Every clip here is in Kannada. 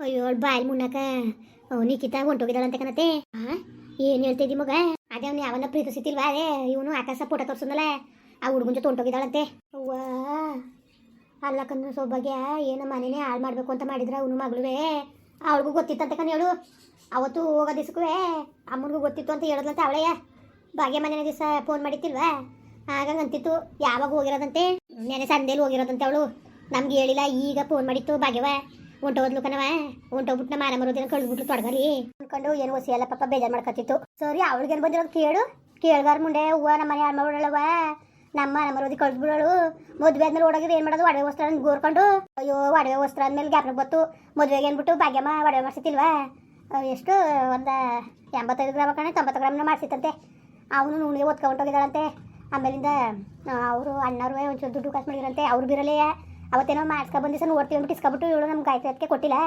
ಅಯ್ಯೋ ಬಾಯ್ ಮುನ್ನಕ ನಿಖಿತ ಹೊಂಟೋಗಿದ್ದಾಳಂತೆ ಕಣತೆ ಹಾಂ ಏನು ಹೇಳ್ತಿದ್ದಿ ಮಗ? ಅದೇ ಅವ್ನು ಯಾವನ್ನ ಪ್ರೀತಿಸಿತಿಲ್ವಾ ಅದೇ? ಇವನು ಆಕಾಶ ಫೋಟೋ ತೋರ್ಸಂದಲ್ಲ ಆ ಹುಡುಗನ ಜೊತೆ ಹೊಂಟೋಗಿದ್ದಾಳಂತೆ. ಅವ್ವಾ. ಅಲ್ಲ ಕಣ್ಣು ಸೌಭಾಗ್ಯ, ಏನೋ ಮನೇನೆ ಹಾಳು ಮಾಡಬೇಕು ಅಂತ ಮಾಡಿದ್ರ ಅವನು ಮಗಳುವೆ. ಅವಳಿಗೂ ಗೊತ್ತಿತ್ತಂತೆ ಕಣ್ಣು ಹೇಳು. ಅವತ್ತು ಹೋಗೋ ದಿವ್ಸಕ್ಕೂ ಅಮ್ಮನಿಗೂ ಗೊತ್ತಿತ್ತು ಅಂತ ಹೇಳೋದಂತೆ ಅವಳೆಯ ಭಾಗ್ಯ ಮನೆಯ ದಿವಸ ಫೋನ್ ಮಾಡಿತ್ತಿಲ್ವಾ ಹಾಗಾಗಿ ಅಂತಿತ್ತು. ಯಾವಾಗ ಹೋಗಿರೋದಂತೆ? ನೆನೆ ಸಂದೇಲಿ ಹೋಗಿರೋದಂತೆ ಅವಳು. ನಮ್ಗೆ ಹೇಳಿಲ್ಲ, ಈಗ ಫೋನ್ ಮಾಡಿತ್ತು ಭಾಗ್ಯವ. ಹೊಂಟೋದ್ಲು ಕಣವ ಹೊಂಟೋಗ್ಬಿಟ್ಟು ನಮ್ಮ ಮಾರ ಮರೋದಿನ ಕಳ್ದ್ಬಿಟ್ಲು ತೊಡಗಲಿ ಅನ್ಕೊಂಡು ಏನು ಹೊಸಿ ಎಲ್ಲ ಪಾಪ ಬೇಜಾರು ಮಾಡ್ಕೊತಿತ್ತು ಸರಿ, ಅವಳಿಗೇನು ಬಂದಿರೋದು ಕೇಳು. ಕೇಳ್ಗಾರ ಮುಂಡೆ ಹೂವ ನಮ್ಮ ಮನೆ ಯಾರು ಮಾಡ್ಬಿಡಳವ ನಮ್ಮ ಮನೆ ಮರೋದಿ ಕಳ್ದ್ಬಿಡೋಳು. ಮದುವೆ ಆದ್ಮೇಲೆ ಓಡೋಗಿದ್ರೆ ಏನು ಮಾಡೋದು? ಒಡವೆ ವಸ್ತ್ರ ಗೋರ್ಕೊಂಡು. ಅಯ್ಯೋ, ಒಡವೆ ವಸ್ತ್ರ ಆದ್ಮೇಲೆ ಗ್ಯಾಪ್ ಬತ್ತು. ಮದುವೆಗೆ ಏನ್ಬಿಟ್ಟು ಭಾಗ್ಯಮ್ಮ, ಒಡವೆ ಮಾಡ್ಸಿತಿಲ್ವಾ ಎಷ್ಟು? ಒಂದು ಎಂಬತ್ತೈದು ಗ್ರಾಮ ಕಣೆ, ತೊಂಬತ್ತು ಗ್ರಾಮ್ನ ಮಾಡಿಸಿತ್ತಂತೆ. ಅವನು ನುಣ್ಣಿಗೆ ಹೋಗಿದಾರಂತೆ ಆಮೇಲಿಂದ ಅವರು ಅಣ್ಣವ್ರು ಒಂಚೂರು ದುಡ್ಡು ಕಾಸು ಮಾಡಿರಂತೆ ಅವ್ರು ಬಿರಲೇ ಅವತ್ತೇನೋ ಮಾಡ್ಸ್ಕೊ ಬಂದಿಸ ನೋಡ್ತೀವಿ ಅಂದ್ಬಿಟ್ಟು ಇಸ್ಕೊಬಿಟ್ಟು ಇವಳು ನಮ್ಗೆ ಗಾಯತ್ರಿ ಕೊಟ್ಟಿಲ್ಲ.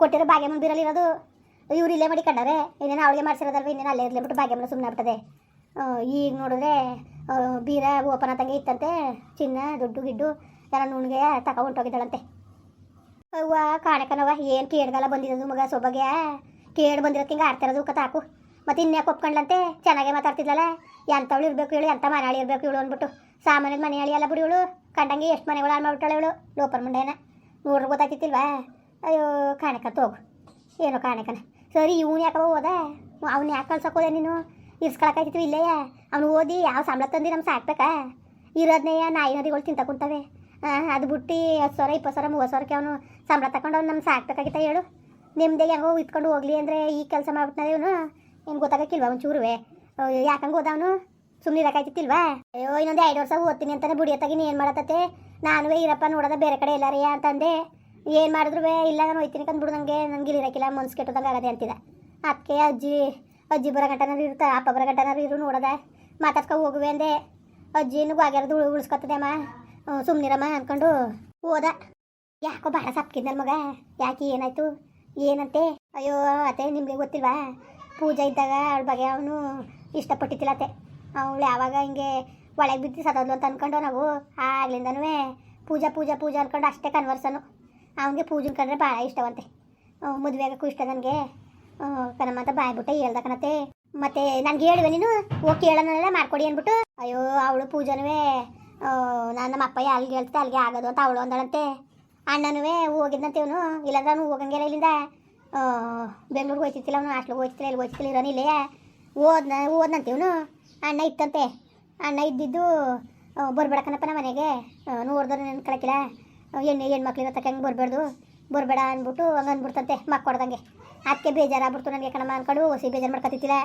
ಕೊಟ್ಟಿರೋ ಭಾಗ್ಯಮ್ಮನ ಬಿರಲಿ ಇರೋದು, ಇವ್ರು ಇಲ್ಲೇ ಮಾಡಿ ಕಂಡಾರೆ ಇನ್ನೇನು ಅವಳಿಗೆ ಮಾಡ್ಸಿರೋದಲ್ವ, ಇನ್ನೇನು ಅಲ್ಲೇ ಇರ್ಲಿಬಿಟ್ಟು ಬಿಟ್ಟು ಭಾಗ್ಯಮ್ಮನ ಸುಮ್ಮನೆ ಆಗ್ತದೆ ಈಗ ನೋಡಿದ್ರೆ ಬೀರ ಓಪನ್ ಆತಂಗೆ ಇತ್ತಂತೆ, ಚಿನ್ನ, ದುಡ್ಡು, ಗಿಡ್ಡು, ಎಲ್ಲ ನುಣ್ಗೆ ತಕ ಹೊಂಟೋಗಿದ್ದಾಳಂತೆ. ಅವ್ವ ಕಾಣಕನವ ಏನು ಕೇಳ್ದಲ್ಲ ಬಂದಿರೋದು ಮಗ ಸೊಬಗೆ. ಕೇಳಿ ಬಂದಿರೋದು ಹಿಂಗೆ ಆಡ್ತಿರೋದು ಕತ ಹಾಕು ಮತ್ತು ಇನ್ಯಾಕೆ ಒಪ್ಕೊಂಡ್ಲಂತೆ ಚೆನ್ನಾಗೇ ಮಾತಾಡ್ತಿದ್ದಲ್ಲ ಎಂಥವಳು ಇರಬೇಕು ಇವಳು, ಎಂಥ ಮನೆಯಾಳಿ ಇರಬೇಕು ಇವಳು ಅಂದ್ಬಿಟ್ಟು. ಸಾಮಾನ್ಯದ ಮನೆಯಾಳಿ ಅಲ್ಲ ಬಿಡು ಇವಳು. ಕಂಡಂಗೆ ಎಷ್ಟು ಮನೆಗಳು ಹಾಳು ಮಾಡ್ಬಿಟ್ಟಾಳೆ ಇವಳು? ಲೋಪರ್ ಮುಂಡೆನ. ನೋಡ್ರಿ ಗೊತ್ತಾಗ್ತಿತ್ತಿಲ್ವಾ ಅಯ್ಯೋ ಕಾಣಕ ತೋಗು ಏನೋ ಕಾಣಕನ. ಸರಿ, ಇವನು ಯಾಕವ ಹೋದ? ಅವ್ನು ಯಾಕೆ ಕಳ್ಸಕ್ಕೆ ಹೋದೆ ನೀನು? ಇರ್ಸ್ಕೊಳಕಾಯ್ತಿತ್ತು ಇಲ್ಲೇ? ಅವ್ನು ಓದಿ ಯಾವ ಸಂಬಳ ತಂದು ನಮ್ಗೆ ಸಾಕ್ಬೇಕಾ? ನಾಯಿ ನದಿಗಳು ತಿಂತ ಕುಂತವೆ. ಅದು ಬಿಟ್ಟು ಹತ್ತು ಸಾವಿರ, ಇಪ್ಪತ್ತು ಸಾವಿರ, ಮೂವತ್ತು ಸಾವಿರಕ್ಕೆ ಅವನು ಸಂಬಳ ತಗೊಂಡು ಅವ್ನು ನಮ್ಗೆ ಸಾಕ್ಬೇಕಾಗಿತ್ತ ಹೇಳು. ನಿಮ್ದೇ ಹೆಂಗೋ ಇತ್ಕೊಂಡು ಹೋಗ್ಲಿ ಅಂದರೆ ಈ ಕೆಲಸ ಮಾಡ್ಬಿಟ್ನ ಇವನು? ಏನು ಗೊತ್ತಾಗಕ್ಕಿಲ್ವಾ ಒಂಚೂರುವೆ? ಯಾಕಂಗೆ ಹೋದವನು ಸುಮ್ಮನೆ ಇರಕಾಯ್ತಿಲ್ವಾ ಅಯ್ಯೋ, ಇನ್ನೊಂದು ಐದು ವರ್ಷ ಓದ್ತೀನಿ ಅಂತಾನೆ ಬುಡಿಯತ್ತಾಗಿ ಏನು ಮಾಡತ್ತೆ ನಾನು ಇರಪ್ಪ ನೋಡೋದ ಬೇರೆ ಕಡೆ ಎಲ್ಲಾರಯ್ಯ ಅಂತಂದೆ. ಏನು ಮಾಡಿದ್ರು ಇಲ್ಲ, ನಾನು ಹೋಯ್ತೀನಿ ಕಂದ್ಬಿಡು ನನಗೆ ನನಗೆ ಇರಕ್ಕಿಲ್ಲ, ಮನ್ಸು ಕೆಟ್ಟದಂಗೆ ಆಗದೆ ಅಂತಿದ. ಅದಕ್ಕೆ ಅಜ್ಜಿ ಅಜ್ಜಿ ಬರೋ ಗಂಟನಾರು ಇರ್ತ ಅಪ್ಪ ಬರೋ ಇರು ನೋಡದ. ಮಾತಾಡ್ಕೊ ಹೋಗುವೆ ಅಂದೆ. ಅಜ್ಜಿನೂ ಆಗ್ಯಾರದು ಉಳಿಸ್ಕೊತದೆಮ್ಮ ಸುಮ್ಮನಿರಮ್ಮ ಅನ್ಕೊಂಡು ಹೋದ. ಯಾಕೋ ಭಾಳ ಸಪ್ಕಿದ್ನಲ್ ಮಗ. ಯಾಕೆ ಏನಾಯ್ತು? ಏನಂತೆ? ಅಯ್ಯೋ, ಅತ್ತೆ, ನಿಮಗೆ ಗೊತ್ತಿಲ್ವಾ? ಪೂಜೆ ಇದ್ದಾಗ ಅವಳ ಬಗ್ಗೆ ಅವನು ಇಷ್ಟಪಟ್ಟಿದ್ದಿಲ್ಲ ಅತ್ತೆ. ಅವಳು ಯಾವಾಗ ಹಿಂಗೆ ಒಳಗೆ ಬಿದ್ದು ಸದೋದ್ಲು ಅಂತ ಅನ್ಕೊಂಡು ನಾವು. ಆಗ್ಲಿಂದನೂ ಪೂಜಾ ಪೂಜಾ ಪೂಜಾ ಅಂದ್ಕೊಂಡು ಅಷ್ಟೇ ಕನ್ವರ್ಸನು ಅವನಿಗೆ ಪೂಜನ್ ಕಂಡ್ರೆ ಭಾಳ ಇಷ್ಟವಂತೆ. ಮದುವೆ ಆಗಕ್ಕೂ ಇಷ್ಟ ನನಗೆ. ಕಣಮ್ಮ ಅಂತ ಬಾಯ್ಬಿಟ್ಟೆ ಹೇಳ್ದ ಕಣತೆ ಮತ್ತೆ ನನಗೆ ಹೇಳುವೆ ನೀನು? ಹೋಗಿ ಕೇಳೋನೆಲ್ಲ, ಮಾಡ್ಕೊಡಿ ಅಂದ್ಬಿಟ್ಟು. ಅಯ್ಯೋ, ಅವಳು ಪೂಜನೂ ನಾನು ನಮ್ಮ ಅಪ್ಪ ಅಲ್ಲಿಗೆ ಹೇಳ್ತಾ ಅಲ್ಲಿಗೆ ಆಗೋದು ಅಂತ ಅವಳು ಅಂದಳಂತೆ. ಅಣ್ಣನೂ ಹೋಗಿದ್ದಂತೆ ಇವನು. ಇಲ್ಲಾಂದ್ರೆ ಅವನು ಹೋಗಂಗಿಲ್ಲ ಇಲ್ಲಿಂದ. ಬೆಂಗ್ಳೂರಿಗೆ ಹೋಯ್ತಿತ್ತಿಲ್ಲ ಅವನು, ಹಾಸ್ಟ್ಲಿಗೆ ಹೋಯ್ತಿಲ್ಲ ಇಲ್ಲಿ ಹೋಯ್ತಿಲ್ಲ ಇರೋನು ಇಲ್ಲೇ. ಓದ್ನ, ಓದ್ನಂತೆ ಇವನು. ಅಣ್ಣ ಇತ್ತಂತೆ. ಅಣ್ಣ ಇದ್ದಿದ್ದು ಬರ್ಬೇಡ ಕಣಪ್ಪ ನಮ್ಮ ಮನೆಗೆ. ನೋಡಿದ್ರೆ ನೆನ್ ಕಳಕಿಲ್ಲ ಹೆಣ್ಣು ಹೆಣ್ಮಕ್ಳಿಗೆ ತಕ್ಕ ಹೆಂಗೆ ಬರಬೇಡ್ದು ಬರಬೇಡ ಅಂದ್ಬಿಟ್ಟು ಹಂಗೆ ಅಂದ್ಬಿಡ್ತಂತೆ ಮಕ್ಕ ಕೊಡ್ದಂಗೆ. ಅದಕ್ಕೆ ಬೇಜಾರಾಗ್ಬಿಡ್ತು ನನಗೆ ಕಣಮ್ಮ ಅನ್ಕೊಂಡು ಹೊಸಿ ಬೇಜಾರು ಮಾಡ್ಕೊತಿತ್ತಿಲ್ಲ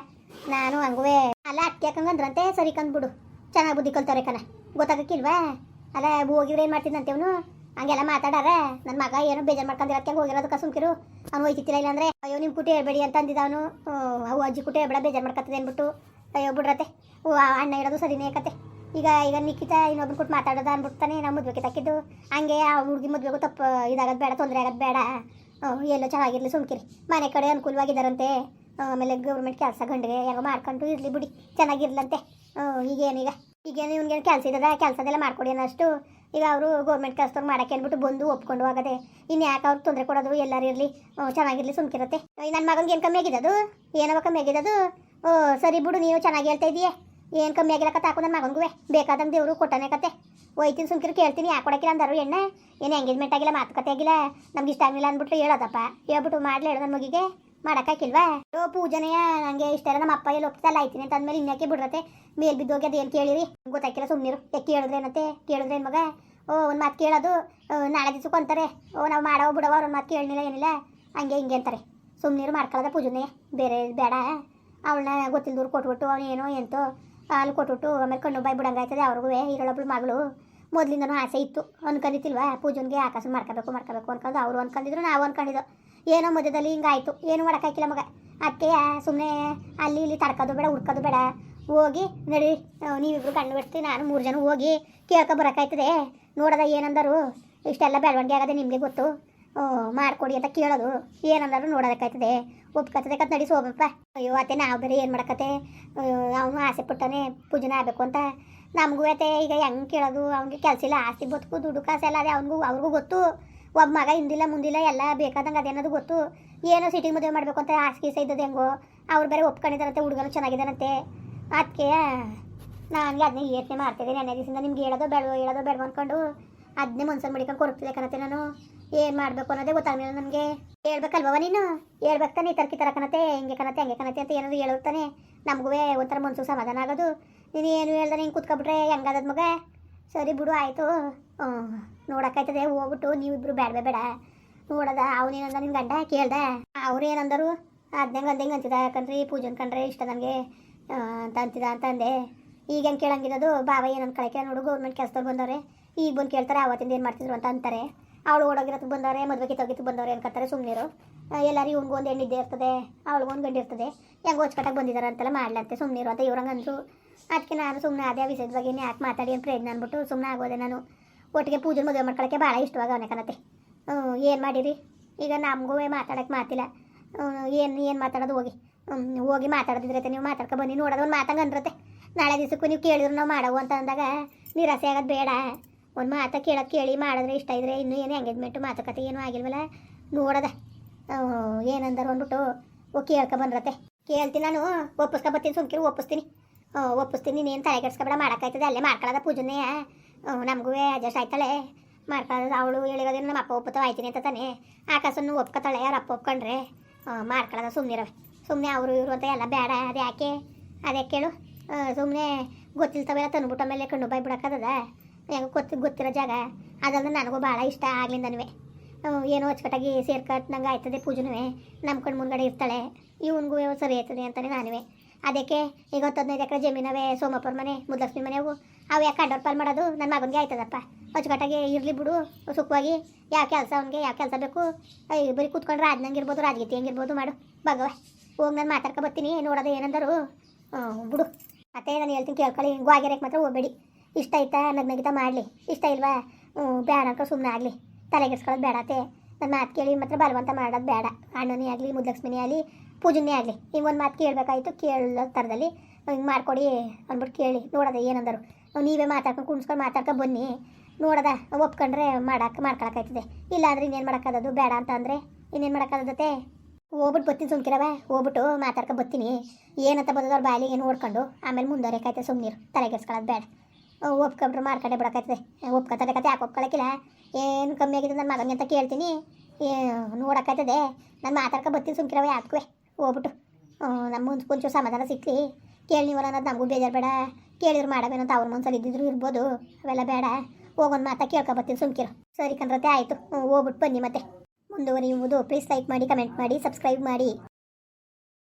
ನಾನು ಹಂಗುವೆ. ಅಲ್ಲ ಅಕ್ಕಿ ಹಾಕಂಗಂದ್ರಂತೆ ಸರಿ ಕಂದ್ಬಿಡು. ಚೆನ್ನಾಗಿ ಬುದ್ಧಿ ಕಲ್ತವ್ರೆ ಕಣ. ಗೊತ್ತಾಗಕ್ಕಿಲ್ವಾ? ಅಲ್ಲ ಹೋಗಿದ್ರೆ ಏನು ಮಾಡ್ತಿದ್ದಂತೆ ಅವನು? ಹಂಗೆಲ್ಲ ಮಾತಾಡಾರ? ನನ್ನ ಮಗ ಏನೋ ಬೇಜಾರು ಮಾಡ್ಕೊಂಡಿರೋದಕ್ಕೆ ಹೋಗಿರೋದಕ್ಕೆ ಸುಮ್ಕಿರು. ಅವ್ನು ಹೋಯ್ತಿತ್ತಿಲ್ಲ ಇಲ್ಲಾಂದ್ರೆ, ಅಯ್ಯೋ ನಿಮ್ಮ ಕುಟಿ ಹೇಳ್ಬೇಡಿ ಅಂತ ಅಂದಿದ್ದ ಅವನು. ಅವು ಅಜ್ಜಿ ಕುಟಿ ಹೇಳ್ಬೇಡ, ಬೇಜಾರು ಮಾಡ್ಕೊತದೆ ಅಂದ್ಬಿಟ್ಟು. ಅಯ್ಯೋ ಬಿಡ್ರತೆ ಓ ಅಣ್ಣ ಇರೋದು ಸರಿನೇ ಕತೆ. ಈಗ ಈಗ ನಿಖಿತ ಇನ್ನೊಬ್ರು ಕೊಟ್ಟು ಮಾತಾಡೋದು ಅಂದ್ಬಿಡ್ತಾನೆ ನಾವು ಮದುವೆಗೆ ತಕ್ಕಿದ್ದು ಹಂಗೆ ಆ ಹುಡುಗಿ ಮದುವೆಗೂ ತಪ್ಪು ಇದಾಗೋದು ಬೇಡ, ತೊಂದರೆ ಆಗೋದು ಬೇಡ. ಎಲ್ಲೋ ಚೆನ್ನಾಗಿರಲಿ, ಸುಮ್ಕಿರಿ. ಮನೆ ಕಡೆ ಅನುಕೂಲವಾಗಿದ್ದಾರಂತೆ ಆಮೇಲೆ ಗೌರ್ಮೆಂಟ್ ಕೆಲಸ ಗಂಡಿಗೆ ಹೆಂಗೋ ಮಾಡ್ಕೊಂಡು ಇರಲಿ ಬಿಡಿ, ಚೆನ್ನಾಗಿರ್ಲಂತೆ. ಈಗೇನೀಗ ಈಗೇನು ಇವ್ನಿಗೇನು ಕೆಲಸ ಇದ್ದದ? ಕೆಲಸದೆಲ್ಲ ಮಾಡ್ಕೊಡಿ ಅನ್ನೋಷ್ಟು. ಈಗ ಅವರು ಗೌರ್ಮೆಂಟ್ ಕೆಲಸದವ್ರು ಮಾಡಕ್ಕೆ ಅಂದ್ಬಿಟ್ಟು ಬಂದು ಒಪ್ಕೊಂಡು ಹೋಗದೆ. ಇನ್ನು ಯಾಕೆ ಅವ್ರು ತೊಂದರೆ ಕೊಡೋದು? ಎಲ್ಲರೂ ಇರಲಿ. ಚೆನ್ನಾಗಿರಲಿ, ಸುಮ್ಕಿರತ್ತೆ. ನನ್ನ ಮಗನಿಗೆ ಏನು ಕಮ್ಮಿ ಆಗಿದ್ದದು ಏನವ ಕಮ್ಮಿ ಆಗಿದ್ದದು ಓ, ಸರಿ ಬಿಡು ನೀವು ಚೆನ್ನಾಗಿ ಹೇಳ್ತಾ ಇದೀಯ. ಏನು ಕಮ್ಮಿ ಆಗಿಲ್ಲ ತಾಕು ನನ್ನ ಮಗನಿಗೂ ಬೇಕಾದಂಗೆ ದೇವರು ಕೊಟ್ಟನೆ ಕತೆ. ಒಯ್ತೀನಿ ಸುಮ್ಕಿರು, ಕೇಳ್ತೀನಿ, ಯಾಕೆ ಅಂದರು ಎಣ್ಣೆ? ಏನು ಎಂಗೇಜ್ಮೆಂಟ್ ಆಗಿಲ್ಲ ಮಾತುಕತೆ ಆಗಿಲ್ಲ? ನಮ್ಗೆ ಇಷ್ಟ ಆಗಿಲ್ಲ ಅಂದ್ಬಿಟ್ಟು ಹೇಳೋದಪ್ಪ. ಹೇಳ್ಬಿಟ್ಟು ಮಾಡ್ಲಿ ಹೇಳು ನನ್ನ ಮಗಿಗೆ. ಮಾಡೋಕ್ಕಾಗಿಲ್ವಾ ಓ, ಪೂಜನೆಯ ನನಗೆ ಇಷ್ಟ ಇಲ್ಲ ನಮ್ಮ ಅಪ್ಪ ಎಲ್ಲಿ ಒಪ್ತಲ್ಲ ಆಯ್ತೀನಿ ಅಂತ ಅಂದಮೇಲೆ ಇನ್ಯಾಕೆ ಬಿಡ್ರತ್ತೆ? ಮೇಲ್ ಬಿದ್ದೋಗಿ ಅದು ಏನು ಕೇಳಿರಿ? ಗೊತ್ತಾಗಿಲ್ಲ ಸುಮ್ಮನಿರು ಯಾಕೆ ಕೇಳಿದ್ರೆ ಏನತ್ತೆ ಕೇಳಿದ್ರೆ ಮಗ? ಓ, ಒಂದು ಮಾತು ಕೇಳೋದು. ನಾಳೆ ದಿವಸಕ್ಕೆ ಅಂತಾರೆ. ಓ, ನಾವು ಮಾಡೋ ಬಿಡವ ಅವ್ರ ಮಾತು ಕೇಳಲಿಲ್ಲ ಏನಿಲ್ಲ. ಹಂಗೆ ಹಿಂಗೆ ಅಂತಾರೆ. ಸುಮ್ಮನಿರು ಮಾಡ್ಕೊಳ್ಳೋದ ಪೂಜನೆ ಬೇರೆ ಬೇಡ. ಅವಳನ್ನ ಗೊತ್ತಿಲ್ದವ್ರು ಕೊಟ್ಬಿಟ್ಟು ಅವನು ಏನೋ ಎಂತೋ ಅಲ್ಲಿ ಕೊಟ್ಬಿಟ್ಟು ಆಮೇಲೆ ಕಣ್ಣು ಬಾಯಿ ಬಿಡಂಗಾಯ್ತದೆ ಅವ್ರಿಗೂ ಇರೋಳೊಬ್ಳು ಮಗಳು. ಮೊದಲಿಂದನೂ ಆಸೆ ಇತ್ತು. ಅನ್ಕೊಂಡಿತಿಲ್ವಾ ಪೂಜನ್ಗೆ ಆಕಾಶ ಮಾಡ್ಕೋಬೇಕು ಮಾಡ್ಕೋಬೇಕು ಅನ್ಕೊಂಡು ಅವರು ಅನ್ಕೊಂಡಿದ್ರು, ನಾವು ಅನ್ಕೊಂಡಿದ್ದು. ಏನೋ ಮಧ್ಯದಲ್ಲಿ ಹಿಂಗಾಯ್ತು ಏನು ಮಾಡೋಕ್ಕಾಗಿಲ್ಲ ಮಗ. ಅದಕ್ಕೆ ಸುಮ್ಮನೆ ಅಲ್ಲಿ ಇಲ್ಲಿ ತಡ್ಕೋದು ಬೇಡ, ಹುಡ್ಕೋದು ಬೇಡ. ಹೋಗಿ ನಡಿ, ನೀವಿಬ್ರು ಕಣ್ಣು ಬಿಡ್ತೀವಿ ನಾನು ಮೂರು ಜನ ಹೋಗಿ ಕೇಳ್ಕೊ ಬರೋಕ್ಕಾಯ್ತದೆ ನೋಡೋದ ಏನಂದರು. ಇಷ್ಟೆಲ್ಲ ಬೆಳವಣಿಗೆ ಆಗದೆ ನಿಮಗೆ ಗೊತ್ತು. ಮಾಡ್ಕೊಡಿ ಅಂತ ಕೇಳೋದು. ಏನಂದ್ರೆ ನೋಡೋದಕ್ಕಾಯ್ತದೆ. ಒಪ್ಕತ್ತದೆ ಕತ್ ಹೋಗಪ್ಪ ಅಯ್ಯೋ, ಅತ್ತೆ, ನಾವು ಬೇರೆ ಏನು ಮಾಡಕತ್ತೆ? ಅವನು ಆಸೆ ಪಟ್ಟನೆ ಪೂಜನೆ ಆಗಬೇಕು ಅಂತ. ನಮಗೂ ಅತ್ತೆ, ಈಗ ಹೆಂಗೆ ಕೇಳೋದು? ಅವ್ನಿಗೆ ಕೆಲಸ ಇಲ್ಲ, ಆಸ್ತಿ ಬದುಕು, ದುಡ್ಡು ಕಾಸು ಎಲ್ಲ ಅದೇ, ಅವ್ನಿಗೂ, ಅವ್ರಿಗೂ ಗೊತ್ತು. ಒಬ್ಬ ಮಗ ಹಿಂದಿಲ್ಲ, ಮುಂದಿಲ್ಲ, ಎಲ್ಲ ಬೇಕಾದಂಗೆ ಅದೇನದು ಗೊತ್ತು. ಏನೋ ಸಿಟಿಗೆ ಮದುವೆ ಮಾಡಬೇಕು ಅಂತ ಆಸೆ, ಗೀಸೆ ಇದ್ದದ್ದು ಹೆಂಗೋ. ಅವ್ರು ಬೇರೆ ಒಪ್ಕೊಂಡಿದ್ದಾರಂತೆ, ಹುಡುಗನು ಚೆನ್ನಾಗಿದ್ದಾರಂತೆ. ಅದಕ್ಕೆ ನನಗೆ ಅದನ್ನೇ ಯೋಚನೆ ಮಾಡ್ತಿದ್ದೀನಿ. ನೆನ್ನೆ ದಿವಸದಿಂದ ನಿಮ್ಗೆ ಹೇಳೋದು ಬೇಡವೋ ಹೇಳೋದು ಬೇಡವೋ ಅಂದ್ಕೊಂಡು ಅದನ್ನೇ ಮನ್ಸಲ್ಲಿ ಮಡಿಕೊಂಡು ಕೊರಗ್ತಿದ್ದೆ ಕಣತೆ ನಾನು. ಏನು ಮಾಡಬೇಕು ಅನ್ನೋದೇ ಗೊತ್ತಾಗಲಿಲ್ಲ ನನಗೆ ಹೇಳ್ಬೇಕಲ್ವ ನೀನು? ಹೇಳ್ಬೇಕು ತಾನೆ ತರಕಿ ಥರ ಕಣತೆ ಹಿಂಗೆ ಕಣತೆ ಹಂಗೆ ಕಣತೆ ಅಂತ ಏನಾದ್ರು ಹೇಳುತ್ತಾನೆ ನಮಗೂ ಒಂಥರ ಮನ್ಸು ಸಮಾಧಾನ ಆಗೋದು. ನೀನು ಏನು ಹೇಳ್ದೆ ಹಿಂಗೆ ಕುತ್ಕೊಬಿಟ್ರೆ ಹೆಂಗಾದದ ಮಗ? ಸರಿ ಬಿಡು, ಆಯಿತು. ನೋಡೋಕ್ಕಾಯ್ತದೆ, ಹೋಗ್ಬಿಟ್ಟು ನೀವಿಬ್ರು ಬೇಡ ಬೇಡ. ನೋಡದ ಅವನೇನಂದ ನಿನ್ನ ಗಂಡ ಕೇಳ್ದೆ ಅವ್ರು ಏನಂದರು? ಅದ್ನಂಗೆ ಅಂದಂಗೆ ಅಂತಿದ ಕಣ್ರಿ, ಪೂಜನ್ ಕಂಡ್ರೆ ಇಷ್ಟ ನನಗೆ ಅಂತ ಅಂತಿದ ಅಂತ ಅಂದೆ. ಈಗ ಹೆಂಗೆ ಕೇಳಂಗಿರೋದು ಬಾಬಾ ಏನು ಕಳಕೆ ನೋಡು, ಗೌರ್ಮೆಂಟ್ ಕೆಲಸದವ್ರು ಬಂದವ್ರೆ. ಈಗ ಬಂದು ಕೇಳ್ತಾರೆ ಅವತ್ತಿಂದ ಏನು ಮಾಡ್ತಿದ್ರು ಅಂತ ಅಂತಾರೆ. ಅವಳು ಓಡೋಗಿರೋದಕ್ಕೆ ಬಂದವ್ರೆ ಮದುವೆ ಕಿತ್ತೋಗಿತ್ತು ಬಂದವ್ರೆ ಸುಮ್ಮನೆ ಸುಮ್ಮನಿರು ಎಲ್ಲರೂ ಇವ್ನಿಗೂ ಒಂದು ಹೆಣ್ಣಿದ್ದೇ ಇರ್ತದೆ ಅವಳಿಗೊಂದು ಗಂಡು ಇರ್ತದೆ. ಹೆಂಗೆ ಹೊಚ್ಕಟ್ಟಾಗಿ ಬಂದಿದ್ದಾರೆ ಅಂತೆಲ್ಲ ಮಾಡ್ಲಂತೆ ಸುಮ್ಮನಿರು ಅಂತ ಇವ್ರಂಗೆ ಅಂದರು. ಅದಕ್ಕೆ ನಾನು ಸುಮ್ಮನೆ ಅದೇ ವಿಷಯದ ಬಗ್ಗೆ ಯಾಕೆ ಮಾತಾಡಿ ಅಂತ ಪ್ರಯತ್ನ ಅಂದ್ಬಿಟ್ಟು ಸುಮ್ಮನೆ ಆಗೋದೆ ನಾನು. ಒಟ್ಟಿಗೆ ಪೂಜೆ ಮದುವೆ ಮಾಡ್ಕೊಳಕ್ಕೆ ಭಾಳ ಇಷ್ಟವಾಗ ಅವನೇ ಕಣತೆ ಏನು ಮಾಡಿರಿ? ಈಗ ನಮಗೂ ಮಾತಾಡೋಕ್ಕೆ ಮಾತಿಲ್ಲ. ಏನು ಏನು ಮಾತಾಡೋದು ಹೋಗಿ. ಹೋಗಿ ಮಾತಾಡೋದಿದ್ರೆ ನೀವು ಮಾತಾಡ್ಕೊ ಬನ್ನಿ. ನೋಡೋದು ಒಂದು ಮಾತಂಗೆ ಅಂದ್ರತೆ ನಾಳೆ ದಿವಸಕ್ಕೂ ನೀವು ಕೇಳಿದ್ರು ನಾವು ಮಾಡವು ಅಂತ ಅಂದಾಗ ನಿರಾಸೆ ಆಗೋದು ಬೇಡ. ಒಂದು ಮಾತ ಕೇಳೋಕೆ ಕೇಳಿ ಮಾಡಿದ್ರೆ ಇಷ್ಟ ಇದ್ರೆ ಇನ್ನೂ ಏನು ಎಂಗೇಜ್ಮೆಂಟು ಮಾತುಕತೆ ಏನೂ ಆಗಿಲ್ವಲ್ಲ? ನೋಡದ. ಏನಂದರು ಅಂದ್ಬಿಟ್ಟು ಓ, ಕೇಳ್ಕೊ ಬಂದ್ರತೆ. ಕೇಳ್ತೀನಿ ನಾನು. ಒಪ್ಪಿಸ್ಕೊ ಬರ್ತೀನಿ ಸುಮ್ಕಿರು, ಒಪ್ಪಿಸ್ತೀನಿ. ಒಪ್ಪಿಸ್ತೀನಿ. ಒಪ್ಪಿಸ್ತೀನಿ ಏನು ತಲೆ ಕೆಡ್ಸ್ಕೊಬೇಡ, ಮಾಡೋಕ್ಕಾಯ್ತದೆ. ಅಲ್ಲೇ ಮಾಡ್ಕೊಳ್ಳೋದ ಪೂಜನೆ ನಮಗೂ ಅಡ್ಜಸ್ಟ್ ಆಯ್ತಾಳೆ ಮಾಡ್ಕೊಳ್ಳೋದು ಅವಳು ಹೇಳಿರೋದೇನು ನಮ್ಮ ಅಪ್ಪ ಒಪ್ಪುತ್ತವ, ಆಯ್ತೀನಿ ಅಂತ ತಾನೆ. ಆಕಾಶನ್ನು ಒಪ್ಕೊತಾಳೆ ಯಾರು ಅಪ್ಪ ಒಪ್ಕೊಂಡ್ರೆ. ಮಾಡ್ಕೊಳ್ಳೋದ ಸುಮ್ಮನಿರವೆ ಸುಮ್ಮನೆ ಅವರು ಇವರು ಅಂತ ಎಲ್ಲ ಬೇಡ ಅದು ಯಾಕೆ ಅದೇ ಕೇಳು ಸುಮ್ಮನೆ ಗೊತ್ತಿಲ್ತವೆಲ್ಲ ತಂದುಬಿಟ್ಟ ಮೇಲೆ ಕಣ್ಣು ಬಾಯಿ ಬಿಡೋಕ್ಕದ ಹೆಂಗೆ ಗೊತ್ತಿ, ಗೊತ್ತಿರೋ ಜಾಗ. ಅದಲ್ಲದೆ ನನಗೂ ಭಾಳ ಇಷ್ಟ ಆಗ್ಲಿಂದನೂ ಏನೋ ಸೇರ್ಕಟ್ ನಂಗೆ ಆಯ್ತದೆ ಪೂಜನೂ ನಮ್ಮ ಕಣ್ಣು ಮುಂದ್ಗಡೆ ಇರ್ತಾಳೆ. ಇವನಿಗೂ ಸರಿ ಆಯ್ತದೆ ಅಂತಲೇ ನಾನುವೆ. ಅದಕ್ಕೆ ಈಗ ಹತ್ತು ಹದಿನೈದು ಎಕರೆ ಜಮೀನವೇ ಸೋಮಪ್ಪರ ಮನೆ, ಮುದ್ಲಕ್ಷ್ಮಿ ಮನೆವು. ಅವು ಯಾಕೆ ಅಡ್ಡೋರ್ ಪಾಲ್ ಮಾಡೋದು? ನನ್ನ ಮಗನಿಗೆ ಆಯ್ತದಪ್ಪ. ಅಚ್ಚುಕಟ್ಟಾಗಿ ಇರಲಿ ಬಿಡು, ಸುಖವಾಗಿ. ಯಾವ ಕೆಲಸ ಅವ್ನಿಗೆ, ಯಾವ ಕೆಲಸ ಬೇಕು? ಬರೀ ಕೂತ್ಕೊಂಡ್ರೆ ರಾಜ್ನಂಗೆ ಇರ್ಬೋದು ರಾಜಗೀತಿ ಹೆಂಗಿರ್ಬೋದು ಮಾಡು. ಭಗವ. ಹೋಗಿ ನಾನು ಮಾತಾಡ್ಕೊ ಬರ್ತೀನಿ, ನೋಡೋದು ಏನಂದರು. ಬಿಡು. ಮತ್ತೆ ನಾನು ಹೇಳ್ತೀನಿ ಕೇಳ್ಕೊಳ್ಳಿ ಗ್ವಾಗೆರೆಗೆ ಮಾತ್ರ ಹೋಗ್ಬೇಡಿ. ಇಷ್ಟ ಆಯ್ತಾ ನಗ್ನಗಿತ ಮಾಡಲಿ. ಇಷ್ಟ ಇಲ್ವಾ? ಬೇಡ ಅಂತ ಸುಮ್ಮನೆ ಆಗಲಿ. ತಲೆಗೆಡ್ಸ್ಕೊಳ್ಳೋದು ಬೇಡತೆ ನನ್ನ ಮಾತು ಕೇಳಿ ಮಾತ್ರ ಬಲವಂತ ಮಾಡೋದು ಬೇಡ. ಅಣ್ಣನೇ ಆಗಲಿ ಮುದ್ದಲಕ್ಷ್ಮಿನೇ ಆಗಲಿ ಪೂಜನೇ ಆಗಲಿ. ಈಗ ಒಂದು ಮಾತು ಕೇಳಬೇಕಾಯ್ತು, ಕೇಳೋ ಥರದಲ್ಲಿ. ಹಿಂಗೆ ಮಾಡ್ಕೊಡಿ ಅಂದ್ಬಿಟ್ಟು ಕೇಳಿ. ನೋಡೋದ ಏನಂದರು. ನೀವೇ ಮಾತಾಡ್ಕೊಂಡು ಕುಣಿಸ್ಕೊಂಡು ಮಾತಾಡ್ಕೊ ಬನ್ನಿ. ನೋಡದ ಒಪ್ಕೊಂಡ್ರೆ ಮಾಡಕ್ಕೆ ಮಾಡ್ಕೊಳಕಾಯ್ತದೆ. ಇಲ್ಲ ಅಂದ್ರೆ ಇನ್ನೇನು ಮಾಡೋಕ್ಕಾಗೋದು ಬೇಡ ಅಂತ ಅಂದರೆ? ಇನ್ನೇನು ಮಾಡೋಕ್ಕಾಗತ್ತೆ ಹೋಗ್ಬಿಟ್ಟು ಬರ್ತೀನಿ ಸುಮ್ಕಿರವ. ಹೋಗ್ಬಿಟ್ಟು ಮಾತಾಡ್ಕೊ ಬತ್ತೀನಿ. ಏನಂತ ಬಂದದ ಬಾಯಲ್ಲಿ, ಏನು ನೋಡ್ಕೊಂಡು ಆಮೇಲೆ ಮುಂದುವರೆಕಾಯ್ತದೆ ಸುಮ್ಮನೀರು ತಲೆಗೆಸ್ಕೊಳ್ಳೋದು ಬೇಡ. ಒಪ್ಕೊಂಡ್ರೆ ಮಾಡ್ಕೊಂಡೆ ಬಿಡಕತ್ತೆ. ಒಪ್ಕೊತಾರೆ ಕತೆ ಯಾಕೆ ಒಪ್ಕೊಳಕಿಲ್ಲ? ಏನು ಕಮ್ಮಿ ಆಗಿದೆ ನನ್ನ ಮಗನಿಗೆ ಅಂತ ಕೇಳ್ತೀನಿ. ನೋಡೋಕ್ಕಾಯ್ತದೆ ನಾನು ಮಾತಾಡ್ಕೊ ಬರ್ತೀನಿ ಸುಮ್ಕಿರವ ಯಾಕೆ ಹೋಗ್ಬಿಟ್ಟು. ನಮ್ಮ ಮುಂದೆ ಕೊಂಚೂರು ಸಮಾಧಾನ ಸಿಕ್ಕಲಿ ಕೇಳಿ ನೀವು ಅನ್ನೋದು ನಮಗೂ ಬೇಜಾರು ಬೇಡ. ಕೇಳಿದ್ರು ಮಾಡಬೇಕಂತ ಅಂತ ಅವ್ರ ಮನ್ಸಲ್ಲಿ ಇದ್ದಿದ್ರು ಇರ್ಬೋದು. ಅವೆಲ್ಲ ಬೇಡ. ಹೋಗೊಂದು ಮಾತಾ ಕೇಳ್ಕೊ ಬರ್ತೀನಿ ಸುಮ್ಕಿರು. ಸರಿ ಕಣ್ರತೆ ಆಯಿತು. ಹೋಗ್ಬಿಟ್ಟು ಬನ್ನಿ ಮತ್ತೆ. ಮುಂದುವರಿಯುವುದು. ಪ್ಲೀಸ್ ಲೈಕ್ ಮಾಡಿ, ಕಮೆಂಟ್ ಮಾಡಿ, ಸಬ್ಸ್ಕ್ರೈಬ್ ಮಾಡಿ.